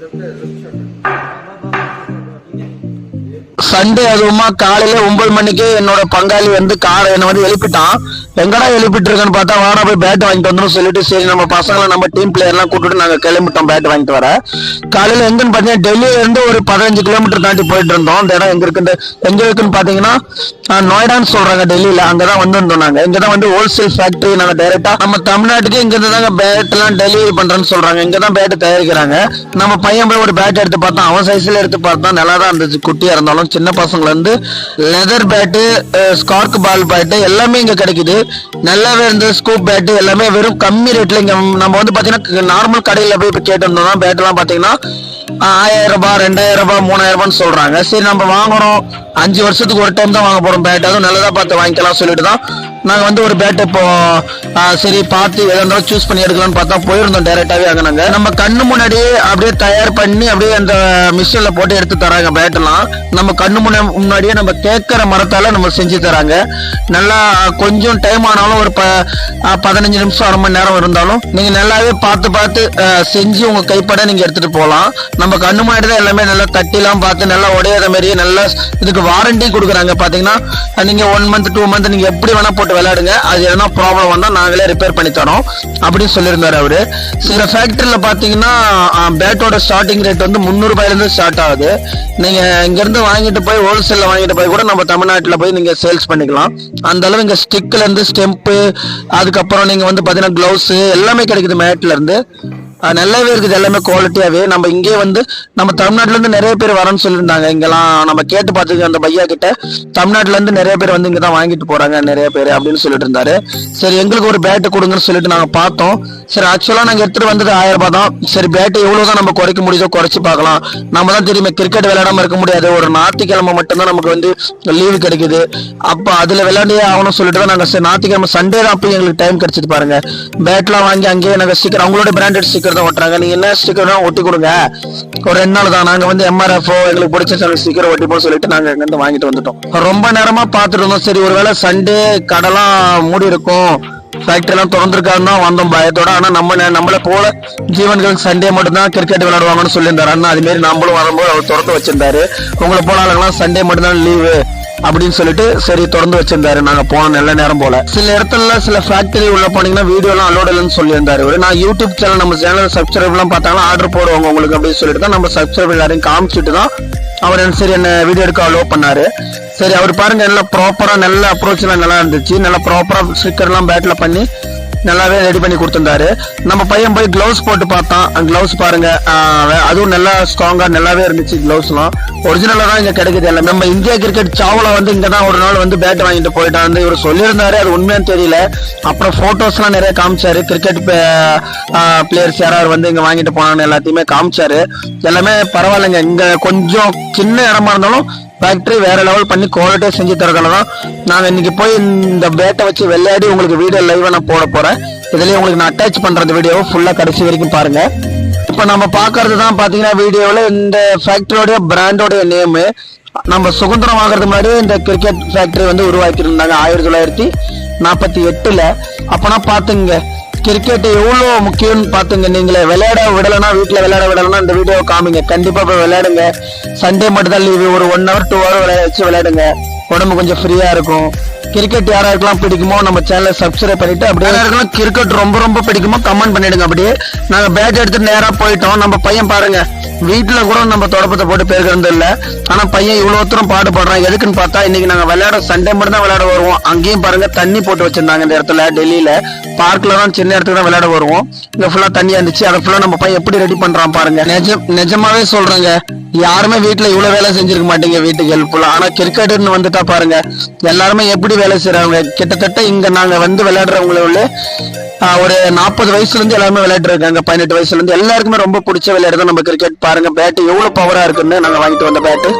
这带着这片片 Sunday அதுவுமா காலையில ஒன்பது மணிக்கு என்னோட பங்காளி வந்து காரை என்ன வந்து எழுப்பிட்டான். எங்கடா எழுப்பிட்டு இருக்கேன்னு பார்த்தா வாடா போய் பேட் வாங்கிட்டு வந்துடும் சொல்லிட்டு சரி நம்ம பசங்களை நம்ம டீம் பிளேயர் எல்லாம் கூட்டிட்டு நாங்க கிளம்பிட்டோம் பேட் வாங்கிட்டு வர. காலையில எங்கன்னு பாத்தீங்கன்னா டெல்லியில இருந்து ஒரு பதினஞ்சு கிலோமீட்டர் தாண்டி போயிட்டு இருந்தோம். அந்த இடம் எங்க இருக்குன்னு எங்க இருக்குன்னு பாத்தீங்கன்னா நொய்டான்னு சொல்றாங்க டெல்லியில. அங்கதான் வந்திருந்தோம் நாங்க. இங்கதான் வந்து ஹோல்சேல் ஃபேக்டரி நாங்க டைரக்டா நம்ம தமிழ்நாட்டுக்கு இங்க இருந்து தாங்க பேட் எல்லாம் டெலிவரி பண்றேன்னு சொல்றாங்க. இங்கதான் பேட் தயாரிக்கிறாங்க. நம்ம பையன் போய் ஒரு பேட் எடுத்து பார்த்தான். அவன் சைஸ்ல எடுத்து பார்த்தா நல்லா தான் இருந்துச்சு. குட்டியா இருந்தாலும் சின்ன பசங்கள்லேருந்து லெதர் பேட்டு ஸ்கார்க் பால் பேட்டு எல்லாமே இங்கே கிடைக்குது. நல்லாவே இருந்தது ஸ்கூப் பேட்டு எல்லாமே வெறும் கம்மி ரேட்டில் இங்கே நம்ம வந்து பார்த்தீங்கன்னா நார்மல் கடையில் போய் இப்போ கேட்டு வந்தோம்னா பார்த்தீங்கன்னா ஆயிரம் ரூபாய் ரெண்டாயிரம் ரூபாய் மூணாயிரம் ரூபான்னு சொல்கிறாங்க சரி நம்ம வாங்குகிறோம் அஞ்சு வருஷத்துக்கு ஒரு டைம் தான் வாங்க போறோம் பேட் அதுவும் நல்லதா பார்த்து வாங்கிக்கலாம் சொல்லிட்டு தான். நாங்க வந்து ஒரு பேட் இப்போ சரி பார்த்து எதா இருந்தாலும் சூஸ் பண்ணி எடுக்கலாம்னு பார்த்தா போயிருந்தோம் டைரக்டாவே அங்க நம்ம கண்ணு முன்னாடியே அப்படியே தயார் பண்ணி அப்படியே அந்த மிஷின்ல போட்டு எடுத்து தராங்க பேட் எல்லாம். நம்ம கண்ணு முன்ன முன்னாடியே நம்ம கேட்குற மரத்தால நம்ம செஞ்சு தராங்க. நல்லா கொஞ்சம் டைம் ஆனாலும் ஒரு ப பதினஞ்சு நிமிஷம் அரை மணி நேரம் இருந்தாலும் நீங்க நல்லாவே பார்த்து பார்த்து செஞ்சு உங்க கைப்பட நீங்க எடுத்துட்டு போகலாம். நம்ம கண்ணு முன்னாடி தான் எல்லாமே நல்லா தட்டிலாம் பார்த்து நல்லா உடையாத மாதிரியே நல்லா இதுக்கு வாரண்டி கொடுக்குறாங்க. பார்த்தீங்கன்னா நீங்கள் ஒன் மந்த் டூ மந்த் நீங்கள் எப்படி வேணால் போட்டு விளையாடுங்க. அது எதனா ப்ராப்ளம் வந்தால் நாங்களே ரிப்பேர் பண்ணி தரோம். அப்படின்னு சொல்லியிருந்தாரு அவர். சில ஃபேக்ட்ரியில் பார்த்தீங்கன்னா பேட்டோட ஸ்டார்டிங் ரேட் வந்து முந்நூறுபாயிலேருந்து ஸ்டார்ட் ஆகுது. நீங்கள் இங்கேருந்து வாங்கிட்டு போய் ஹோல்சேலில் வாங்கிட்டு போய் கூட நம்ம தமிழ்நாட்டில் போய் நீங்கள் சேல்ஸ் பண்ணிக்கலாம். அந்த அளவு இங்கே ஸ்டிக்லேருந்து இருந்து அதுக்கப்புறம் நீங்கள் வந்து பார்த்தீங்கன்னா க்ளவுஸு எல்லாமே கிடைக்குது மேட்லேருந்து நல்லாவே இருக்குது எல்லாமே குவாலிட்டியாவே நம்ம இங்கே வந்து நம்ம தமிழ்நாட்டுல இருந்து நிறைய பேர் வரேன்னு சொல்லியிருந்தாங்க. இங்கெல்லாம் நம்ம கேட்டு பார்த்துருக்க அந்த பையா கிட்ட தமிழ்நாட்டுல இருந்து நிறைய பேர் வந்து இங்க தான் வாங்கிட்டு போறாங்க நிறைய பேர் அப்படின்னு சொல்லிட்டு இருந்தாரு. சரி எங்களுக்கு ஒரு பேட்டு கொடுங்கன்னு சொல்லிட்டு நாங்க பார்த்தோம். சரி ஆக்சுவலா நாங்க எடுத்துட்டு வந்தது ஆயிரம் ரூபாய் தான். சரி பேட்டு எவ்வளவுதான் நம்ம குறைக்க முடியுதோ குறைச்சு பார்க்கலாம். நம்ம தான் தெரியுமே கிரிக்கெட் விளையாடாம இருக்க முடியாது. ஒரு ஞாயிற்றுக்கிழமை மட்டும்தான் நமக்கு வந்து லீவு கிடைக்குது. அப்ப அதுல விளையாண்டே ஆகணும்னு சொல்லிட்டு தான் நாங்க சரி ஞாயிற்றுக்கிழமை சண்டே தான் போய் எங்களுக்கு டைம் கிடைச்சிட்டு பாருங்க. பேட்லாம் வாங்கி அங்கேயே நாங்க ஸ்டிக்கர் அவங்களோட பிராண்டட் ஸ்டிக்கர் தான் ஒட்டுறாங்க நீங்க என்ன ஸ்டிக்கர் தான் ஒட்டி கொடுங்க. ஒரு ரெண்டு நாள் தான். நாங்க வந்து எம்ஆர்எஃப் எங்களுக்கு பிடிச்ச ஸ்டிக்கர் ஒட்டிப்போம் சொல்லிட்டு நாங்க அங்கிருந்து வாங்கிட்டு வந்துட்டோம். ரொம்ப நேரமா பாத்துட்டு இருந்தோம். சரி ஒருவேளை சண்டே கடலாம் மூடி இருக்கும். ஃபேக்டரி எல்லாம் திறந்திருக்காருன்னு வந்தோம். பயத்தோட. ஆனா நம்ம நம்மளை நம்மள போல ஜீவன்கள் சண்டே மட்டும்தான் கிரிக்கெட் விளையாடுவாங்கன்னு சொல்லியிருந்தாரு அண்ணா. அது மாதிரி நம்மளும் வரும்போது அவர் திறந்து வச்சிருந்தாரு. உங்களை போல ஆளுங்கெல்லாம் சண்டே மட்டும்தான் லீவு அப்படின்னு சொல்லிட்டு சரி திறந்து வச்சிருந்தாரு. நாங்க போன நல்ல நேரம் போல. சில இடத்துல சில ஃபேக்டரி உள்ள போனீங்கன்னா வீடியோ எல்லாம் அலோட் இல்லைன்னு சொல்லியிருந்தாரு ஒரு நான் யூடியூப் சேனல் நம்ம சேனல் சப்ஸ்கிரைப் எல்லாம் பார்த்தாலும் ஆர்டர் போடுவாங்க உங்களுக்கு அப்படின்னு சொல்லிட்டு தான் நம்ம சப்ஸ்கிரைப் எல்லாரையும் காமிச்சிட்டு தான் அவர் என்ன சரி என்ன வீடியோ எடுக்க அலோவ் பண்ணாரு. சரி அவர் பாருங்க நல்லா ப்ராப்பரா நல்ல அப்ரோச் எல்லாம் நல்லா இருந்துச்சு. நல்லா ப்ராப்பரா ஸ்டிக்கர் எல்லாம் பேட்ல பண்ணி நல்லாவே ரெடி பண்ணி கொடுத்துருந்தாரு. நம்ம பையன் போய் க்ளவுஸ் போட்டு பார்த்தான். க்ளவுஸ் பாருங்க. அதுவும் நல்லா ஸ்ட்ராங்கா நல்லாவே இருந்துச்சு க்ளவுஸ்லாம் ஒரிஜினலா தான் இங்க கிடைக்குது எல்லாம். நம்ம இந்தியா கிரிக்கெட் சாவலா வந்து இங்க தான் ஒரு நாள் வந்து பேட் வாங்கிட்டு போயிட்டான் வந்து இவர் சொல்லியிருந்தாரு. அது உண்மையான்னு தெரியல. அப்புறம் ஃபோட்டோஸ்லாம் நிறைய காமிச்சாரு. கிரிக்கெட் பிளேயர்ஸ் யாராவது வந்து இங்க வாங்கிட்டு போனான்னு எல்லாத்தையுமே காமிச்சாரு. எல்லாமே பரவாயில்லைங்க. இங்க கொஞ்சம் சின்ன இடமா இருந்தாலும் ஃபேக்ட்ரி வேற லெவல் பண்ணி குவாலிட்டியாக செஞ்சு தரதால தான் நாங்க இன்னைக்கு போய் இந்த பேட்டை வச்சு விளையாடி உங்களுக்கு வீடியோ லைவாக நான் போட போகிறேன் இதுலயே உங்களுக்கு நான் அட்டாச் பண்ணுறது அந்த வீடியோவை ஃபுல்லாக கடைசி வரைக்கும் பாருங்கள் இப்போ நம்ம பார்க்கறது தான் பார்த்தீங்கன்னா வீடியோவில் இந்த ஃபேக்ட்ரியோடைய பிராண்டோடைய நேமு நம்ம சுதந்திரம் வாங்குறதுக்கு முன்னாடி இந்த கிரிக்கெட் ஃபேக்ட்ரி வந்து உருவாக்கியிருந்தாங்க. ஆயிரத்தி தொள்ளாயிரத்தி நாற்பத்தி எட்டில். அப்போனா பார்த்துங்க. கிரிக்கெட் எவ்வளோ முக்கியம்னு பார்த்துங்க. நீங்களே விளையாட விடலைன்னா வீட்டில் விளையாட விடலைன்னா இந்த வீடியோ காமிங்க. கண்டிப்பாக போய் விளையாடுங்க. சண்டே மட்டும் தான் லீவு ஒரு ஒன் ஹவர் டூ ஹவர் விளையாட வச்சு விளையாடுங்க. உடம்பு கொஞ்சம் ஃப்ரீயாக இருக்கும். கிரிக்கெட் யாராருக்கெல்லாம் பிடிக்குமோ நம்ம சேனலை சப்ஸ்கிரைப் பண்ணிட்டு அப்படியே யாருக்கெல்லாம் கிரிக்கெட் ரொம்ப ரொம்ப பிடிக்குமோ கமெண்ட் பண்ணிடுங்க அப்படியே. நாங்கள் பேட் எடுத்துட்டு நேராக போயிட்டோம். நம்ம பையன் பாருங்கள் வீட்டுல கூட நம்ம தொடப்பத்தை போட்டு பேருக்கிறது இல்ல. ஆனா பையன் இவ்வளவு தூரம் பாடுபடுறான். எதுக்குன்னு பார்த்தா இன்னைக்கு நாங்க விளையாட சண்டே மட்டும் தான் விளையாட வருவோம். அங்கேயும் பாருங்க தண்ணி போட்டு வச்சிருந்தாங்க இந்த இடத்துல டெல்லியில. பார்க்கில் தான் சின்ன இடத்துக்கு தான் விளையாட வருவோம். இங்க ஃபுல்லா தண்ணி இருந்துச்சு அதை ஃபுல்லா நம்ம பையன் எப்படி ரெடி பண்றான் பாருங்க. நிஜம் நிஜமாவே சொல்றேங்க யாருமே வீட்டுல இவ்வளோ வேலை செஞ்சிருக்க மாட்டீங்க வீட்டுக்கு ஹெல்ப்ஃபுல்லாக ஆனா கிரிக்கெட்டுன்னு வந்துட்டா பாருங்க எல்லாருமே எப்படி வேலை செய்கிறாங்க கிட்டத்தட்ட இங்க நாங்க வந்து விளையாடுறவங்கள உள்ள ஒரு நாற்பது வயசுல இருந்து எல்லாருமே விளையாட்டு இருக்காங்க. பதினெட்டு வயசுல இருந்து எல்லாருக்குமே ரொம்ப பிடிச்ச விளையாடுறது நம்ம கிரிக்கெட் பாருங்க பேட்டு எவ்வளவு பவரா இருக்குன்னு நாங்க வாங்கிட்டு வந்த பேட்டு